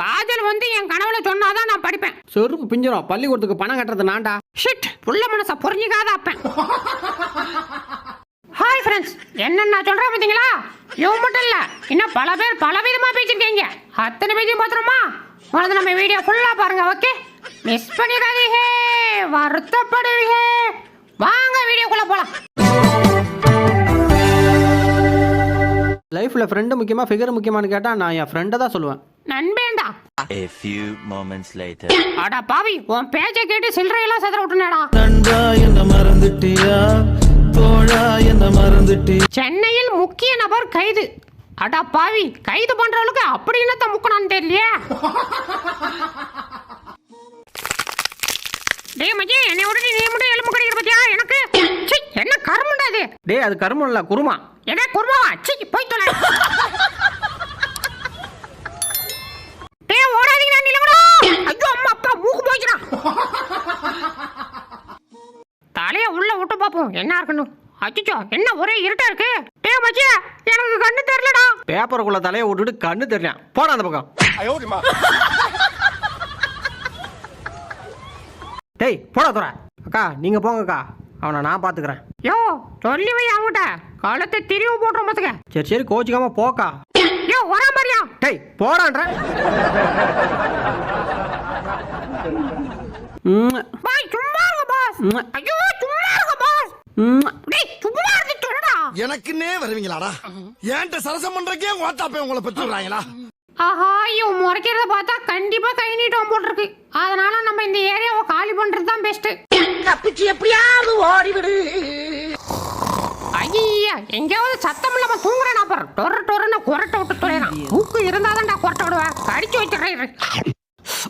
காதல் வந்து என் கனவுல சொன்னாதான் நான் படிப்பேன். செருப்பு பிஞ்சிரும். பள்ளிக்கூடத்துக்கு பணம் கட்டுறது நான்டா. ஷிட் புள்ள மனச புரிஞ்சுக்காத அப்பேன். ஹாய் ஃப்ரெண்ட்ஸ் என்ன நான் சொல்றேன் பாத்தீங்களா? இவன் மட்டும் இல்ல இன்னும் பல பேர் பல விதமா பேசிருக்கீங்க அத்தனை பேஜையும் பாத்துருமா முதல்ல நம்ம வீடியோ ஃபுல்லா பாருங்க ஓகே மிஸ் பண்ணிடாதீங்க வருத்தப்படுவீங்க. வாங்க வீடியோக்குள்ள போலாம். லைஃப்ல ஃப்ரெண்டு முக்கியமா ஃபிகர் முக்கியமானு கேட்டா நான் என் ஃப்ரெண்டை தான் சொல்லுவேன். நண்பேண்டா. A few moments later. அடா பாவி உன் பேச்சை கேட்டு சில்லறையெல்லாம் செதற விட்டுனேடா நண்பா என்ன மறந்துட்டியா? தோழா என்ன மறந்துட்டி சென்னையில் முக்கிய நபர் கைது. அடா பாவி கைது பண்றவளுக்கு அப்படி என்னத்த முக்கணும்னு தெரியலையே. டேய் மச்சி என்னை விட்டு நீ மட்டும் எலும்பு கடிக்கிற பத்தியா? எனக்கு சீ, என்ன கருமுண்டா இது? டேய் அது கருமம் இல்ல குருமா. என்ன குருமாவா சீ போய் தொலை. டேய் ஓடாதீங்க நான் நிலங்கடா ஐயோ அம்மா அப்பா மூக்கு போச்சுடா தலைய உள்ள விட்டு பாப்போம். என்ன இருக்கணும் அச்சோ என்ன ஒரே இருட்டா இருக்கு? டேய் மச்சி எனக்கு கண்ணு தெரியலடா. பேப்பருக்குள்ள தலையை விட்டுட்டு கண்ணு தெரியல போடா அந்த பக்கம். டேய் போடா துற அக்கா நீங்க போங்கக்கா. அவனை நான் பாத்துக்கிறேன். யோ சொல்லி வை அவங்ககிட்ட கழுத்தை திரிவு போட்டுரும் பாத்துக்க சரி சரி கோச்சிக்காம போக்கா. யோ வரா மாதிரியா? டேய் போடான்ற. ம், பாய் சும்மா இருங்க பாஸ். ஐயோ சும்மா இருங்க பாஸ். டேய் சும்மா இருந்து சொல்லுடா எனக்குன்னே வருவீங்களாடா? ஏன்ட்ட சரசம் பண்றக்கே ஓட்டாப்பே உங்களை பெற்றுறாங்களா ஆஹா இவன் முறைக்கிறத பார்த்தா கண்டிப்பா கை நீட்டம் போட்டிருக்கு அதனால நம்ம இந்த ஏரியாவை காலி பண்றது தான் பெஸ்ட் தப்பிச்சு எப்படியாவது ஓடிவிடு. ஐயா எங்கேயாவது சத்தம் இல்லாம தூங்குறேன் அப்புறம் டொர டொரன்னு குரட்டை விட்டு தொலைறான் மூக்கு இருந்தாதான்டா குரட்டை விடுவேன் கடிச்சு வச்சிடுறேன்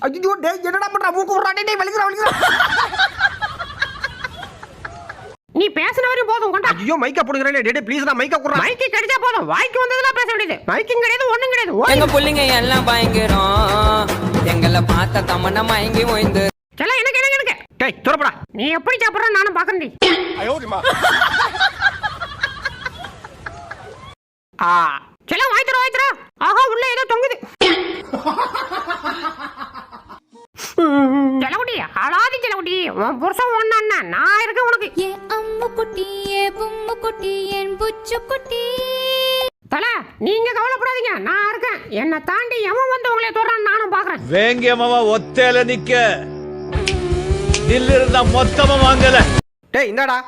ஐயோ டேய் என்னடா பண்ற? மூக்கு விடுறா டேய் வலிக்குறா வலிக்குறா நீ பேசின வரையும் போதும் கொண்டா. ஐயோ மைக்க புடுங்கறே டேய் டேய் ப்ளீஸ் நான் மைக்க குடுறா. மைக்கு கிடைச்சா போதும். வாய்க்கு வந்ததெல்லாம் பேச வேண்டியது. மைக்கும் கிடையாது ஒண்ணும் கிடையாது. எங்க புள்ளைங்க எல்லாம் பயங்கரம். எங்களை பார்த்த தமன்னா மயங்கி ஓய்ந்து. செல்லம், எனக்கு எனக்கு எனக்கு. டேய் துறப்படா நீ எப்படி சாப்பிடுற நானும் பாக்கண்டி ஆ. செல்லம் வாய் தர வாய் தர ஆஹா உள்ள ஏதோ தொங்குது. செலவுடி அழாதி செலவுடி உன் புருஷன் ஒண்ணு அண்ணா. நான் இருக்கேன் உனக்கு. ஏ அம்மு குட்டி ஏ பொம்மு குட்டி என் புச்சு குட்டி. தல நீங்க கவலைப்படாதீங்க. நான் இருக்கேன். என்னை தாண்டி எவன் வந்து உங்களை தொடரான்னு நானும் பாக்குறேன் வேங்கியமாவா ஒத்தையில நிக்க. தில்லு இருந்தா மொத்தமா வாங்கல. டேய் இந்தாடா.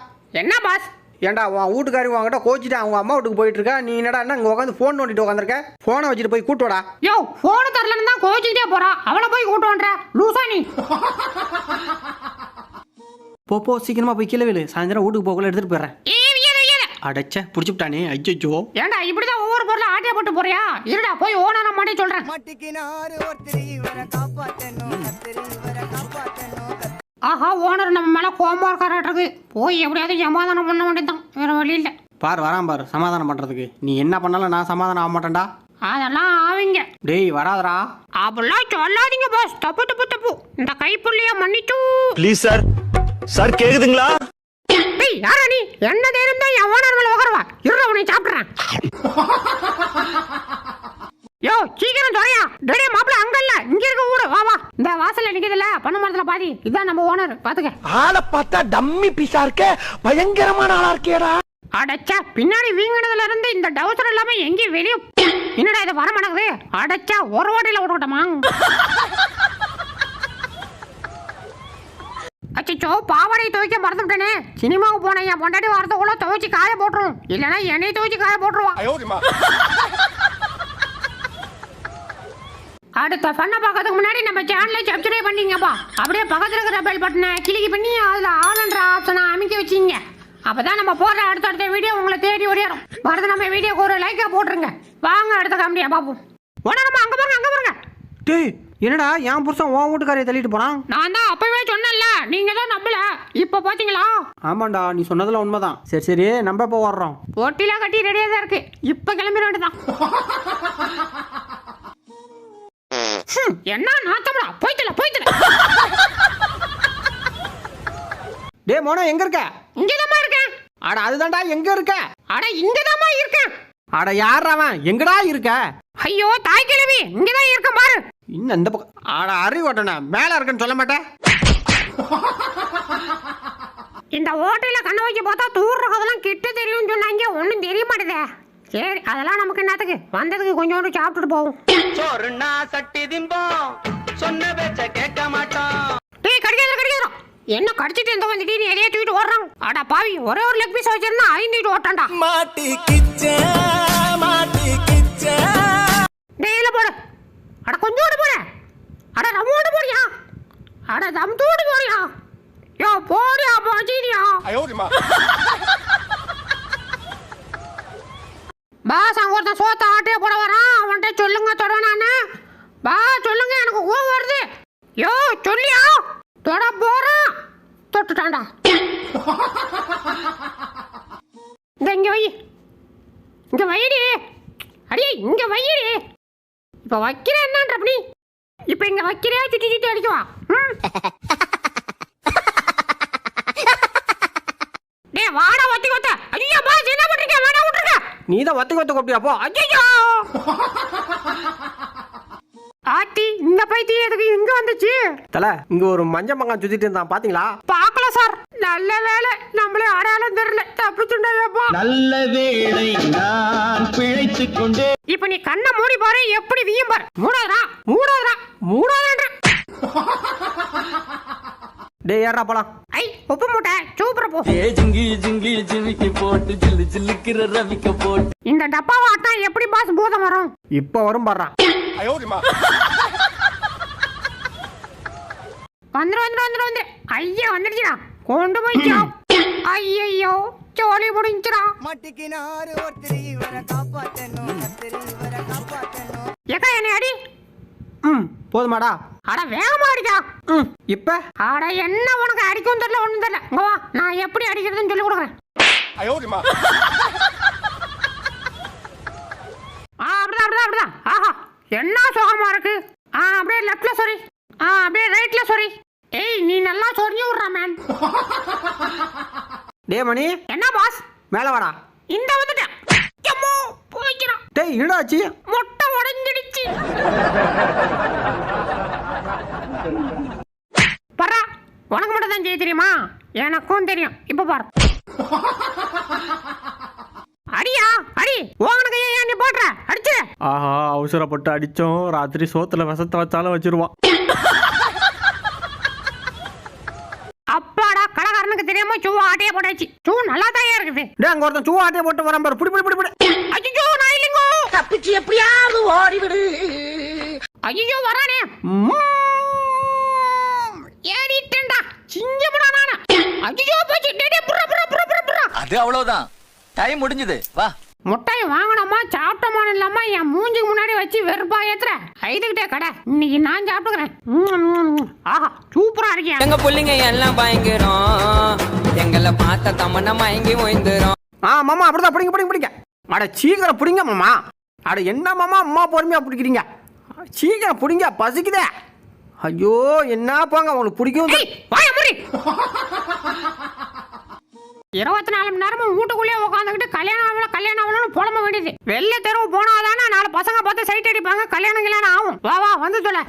என்ன பாஸ்? ஏன்டா உன் வீட்டுக்காரி உங்ககிட்ட கோச்சிட்டு அவங்க அம்மா வீட்டுக்கு போயிட்டு இருக்கா? நீ என்னடா என்ன இங்க உட்காந்து ஃபோன் நோண்டிட்டு உட்காந்துருக்க ஃபோனை வச்சுட்டு போய் கூட்டு வாடா. யோ போன தரலன்னு தான் கோச்சிக்கிட்டே போறா. அவளை போய் கூட்டு வன்ற. லூசா நீ. போ போ சீக்கிரமா போய் கீழே விழு. சாயந்தரம் வீட்டுக்கு போகல எடுத்துட்டு போயிடுறேன். அடைச்ச புடிச்சுட்டானே ஐயோ ஏன்டா இப்படிதான் ஒவ்வொரு பொருளும் ஆட்டியா போட்டு போறியா? இருடா போய் ஓனர மாட்டே சொல்றேன். ஆஹா ஓனர் நம்ம மேல கோமா இருக்காராட்டுருக்கு போய் எப்படியாவது சமாதானம் பண்ண வேண்டியதுதான். வேற வழி இல்ல. பார் வரான் பார் சமாதானம் பண்றதுக்கு. நீ என்ன பண்ணாலும் நான் சமாதானம் ஆக மாட்டேன்டா. அதெல்லாம் ஆவீங்க. டேய் வராதடா. அப்படிலாம் சொல்லாதீங்க பாஸ் தப்பு தப்பு தப்பு. இந்த கைப்புள்ளிய மன்னிச்சு. ப்ளீஸ் சார் சார் கேக்குதுங்களா? யாரா நீ? என்ன தைரியம் தான் என் ஓனர் மேல உட்காருவா இருடா உன்னை சாப்பிடுறேன். யோ சீக்கிரம் துறையா டேய் மாப்பிள அங்க இல்ல. இங்க இருக்க ஊரு. வா வா. இந்த வாசல்ல நிக்குதுல பண்ண மரத்துல பாதி. இதான் நம்ம ஓனர். பாத்துக்க. ஆளை பார்த்தா டம்மி பீஸா இருக்க. பயங்கரமான ஆளா இருக்கேடா. அடச்சா பின்னாடி வீங்கினதுல இருந்து இந்த டவுசர் இல்லாம எங்கேயும் வெளியே என்னடா இது வர மாட்டேங்குது? அடச்சா ஒரு ஓட்டையில விடட்டமா அச்சோ பாவாடை துவைக்க மறந்துட்டேனே சினிமாவுக்கு போனேன் என் பொண்டாட்டி வரதுக்குள்ள துவைச்சு காய போட்டுரும். இல்லைன்னா என்னை துவைச்சு காய போட்டுருவா. அடுத்த ஃபன்னை பார்க்கறதுக்கு முன்னாடி நம்ம சேனலை சப்ஸ்கிரைப் பண்ணிங்கப்பா. அப்படியே பக்கத்தில் இருக்கிற பெல் பட்டனை கிளிக் பண்ணி அதில் ஆல்ன்ற ஆப்ஷனை அமைக்க வச்சிங்க. அப்பதான் நம்ம போடுற அடுத்தடுத்த வீடியோ உங்களை தேடி ஓடிடும் வரது நம்ம வீடியோக்கு ஒரு லைக்கா போட்டுருங்க. வாங்க அடுத்த காமெடியா பார்ப்போம். உடனே நம்ம அங்கே பாருங்க அங்கே பாருங்க டேய் என்னடா என் புருஷன் உன் வீட்டுக்காரையை தள்ளிட்டு போறான்? நான் தான் அப்பவே சொன்னேன்ல நீங்க தான் நம்பல. இப்போ பாத்தீங்களா? ஆமாண்டா நீ சொன்னதுல உண்மைதான். சரி சரி நம்ம இப்போ வர்றோம்? ஒட்டிலாம் கட்டி ரெடியா தான் இருக்கு. இப்போ கிளம்பிட வேண்டியதான் ஹம், என்ன நாத்தம்டா போய்த்தல போய்த்தல. டேய் மோனோ எங்க இருக்க? இங்கதாம்மா இருக்கேன். அட அதுதான்டா எங்க இருக்க? அட இங்கதாம்மா இருக்கேன். அட யார் அவன்? எங்கடா இருக்க? ஐயோ தாய் கிழவி இங்கதான் இருக்க பாரு. இன்னும் இந்த பக்கம். ஆட அறிவு ஓட்டணா மேலே இருக்குன்னு சொல்ல மாட்டேன். இந்த ஓட்டையில கண்ண வைக்க பார்த்தா தூர்றதெல்லாம் கிட்ட தெரியும்னு சொன்னாங்க. ஒன்றும் தெரிய மாட்டேதே. சரி அதெல்லாம் நமக்கு என்னத்துக்கு? வந்ததுக்கு கொஞ்சோண்டு சாப்பிட்டுட்டு போவோம். சோறுனா சட்டி திம்போம். சொன்ன பேச்ச கேட்க மாட்டோம். டேய் கடிக்காத கடிக்காத என்ன கடிச்சிட்டு எந்த வந்து நீ எதையே தூக்கிட்டு ஓடுறான். அடா பாவி ஒரே ஒரு லெக் பீஸ் வச்சிருந்தா ஐந்துட்டு ஓட்டான்டா. மாட்டி கிச்ச மாட்டி கிச்ச. டேய் இதுல போடு. அட கொஞ்சோண்டு போடு அட நம்மோடு போடியா அட தம் தூடு போடியா யோ போடியா போச்சிடியா பாஸ் அங்க ஒருத்தன் சோத்த ஆட்டையே போட வரான் அவன்கிட்ட சொல்லுங்க தொடனானு பா சொல்லுங்க எனக்கு கோவம் வருது. யோ சொல்லியா? தொட போறான் தொட்டுட்டான்டா. இந்த இங்க வை. இங்க வைடி. அடி இங்க வைடி. இப்ப வைக்கிற என்னன்ற நீ இப்ப இங்க வைக்கிறியா சுத்தி சிக்கி அடிக்குவா டேய் வாடா வத்தி கொத்த. ஐயோ பா என்ன பண்றீங்க? வாடா விட்டுருக்க நீ தான் வத்தி கொத்த கூப்பிட்டியா? போ. ஐயோ ஆத்தி இந்த பைத்தியம் எதுக்கு இங்க வந்துச்சு? தல இங்க ஒரு மஞ்ச மங்கான் சுத்திட்டு இருந்தான் பாத்தீங்களா? பார்க்கல சார். நல்ல வேலை நம்மளே அடையாளம் தெரியல. தப்பிச்சுட்டாயப்பா நல்ல வேளை நான் பிழைத்துக் கொண்டே இப்ப நீ கண்ணை மூடி பாரு எப்படி வீயும் பாரு. மூடாதடா மூடாதடா மூடாதடா. டேய் ஏறா போலாம். ஐ உப்பு மூட்டை சூப்பர் போ ஜிங்கி ஜிங்கி ஜிமிக்கி போட்டு ஜில்லு ஜில்லுக்கிற ரவிக்க போட்டு இந்த டப்பாவை ஆட்டா எப்படி பாஸ் பூதம் வரும்? இப்ப வரும் பாடுறான் வந்துரு வந்துரு வந்துரு வந்துரு. ஐயா வந்துடுச்சுடா கொண்டு போய். ஐயையோ ஜோலி முடிஞ்சுடா மாட்டிக்கினாரு ஒருத்தர் இவரை காப்பாத்தணும். கத்திரி இவரை காப்பாத்தணும். ஏக்கா என்னை அடி. ம் போதுமாடா. அட வேகமா அடிக்கா ம் இப்ப? அட என்ன உனக்கு அடிக்கும் தெரியல ஒண்ணும் தெரியல. இங்க வா நான் எப்படி அடிக்கிறதுன்னு சொல்லி கொடுக்குறேன். ஆ அப்படிதான் அப்படிதான் அப்படிதான். ஆஹா. என்ன சுகமா இருக்கு? ஆ அப்படியே லெஃப்ட்ல சொரி ஆ அப்படியே ரைட்ல சொரி ஏய் நீ நல்லா சொரிஞ்சு விடுறா மேன் டே மணி. என்ன பாஸ் மேல வாடா. இந்த வந்துட்டேன் எம்மோ போய்க்கிறான் டேய் இடாச்சி முட்டை உடைஞ்சிடுச்சு. பரா உனக்கு மட்டும் தான் செய்ய தெரியுமா? எனக்கும் தெரியும். இப்ப பாரு. அடியா அடி. உனக்கு ஏன் நீ ஆஹா அவசரப்பட்டு அடிச்சோம். ராத்திரி சோத்துல விஷத்தை வச்சாலும் வச்சிருவான். அப்பாடா கடைக்காரனுக்கு தெரியாம சூ ஆட்டையே போட்டாச்சு. சூ நல்லா தான் இருக்குது. டே அங்க ஒருத்தன் சூ ஆட்டையை போட்டு வரான் பாரு. புடி புடி புடி புடி. ஐயோ நான் இல்லைங்கோ. தப்பிச்சு எப்படியாவது ஓடிவிடு. ஐயோ வரானே. ஏறிட்டேன்டா. சிங்கமுடா நானு. ஐயோ போச்சு. டேய், புறா புறா புறா புறா அது அவ்வளவுதான். டைம் முடிஞ்சது. வா. முட்டையை வாங்கினோமா சாப்பிட்டோமான்னு இல்லாம என் மூஞ்சிக்கு முன்னாடி வச்சு வெறுப்பா ஏத்துற. ஐதுகிட்டே கடை இன்னைக்கு நான் சாப்பிட்டுக்கிறேன். ஆஹா சூப்பரா இருக்கியா? எங்க புள்ளிங்க எல்லாம் பயங்கரம். எங்களை பார்த்த தமன்னா மயங்கி ஓய்ந்துரும். ஆ மாமா அப்படிதான் பிடிங்க பிடிங்க பிடிங்க. அட சீக்கிரம் பிடிங்க மாமா. அட என்ன மாமா அம்மா பொறுமையா பிடிக்கிறீங்க? சீக்கிரம் பிடிங்க பசிக்குதே. ஐயோ என்ன போங்க உங்களுக்கு பிடிக்கும் ஏய், வாயை மூடி. இருபத்தி நாலு மணி நேரமும் வீட்டுக்குள்ளேயே உட்காந்துக்கிட்டு கல்யாணம் ஆகல கல்யாணம் ஆகலன்னு புலம்ப வேண்டியது. வெளில தெருவு போனாதானே நாலு பசங்க பார்த்து சைட் அடிப்பாங்க கல்யாணம் கல்யாணம் ஆகும். வா வா வந்து சொல்ல.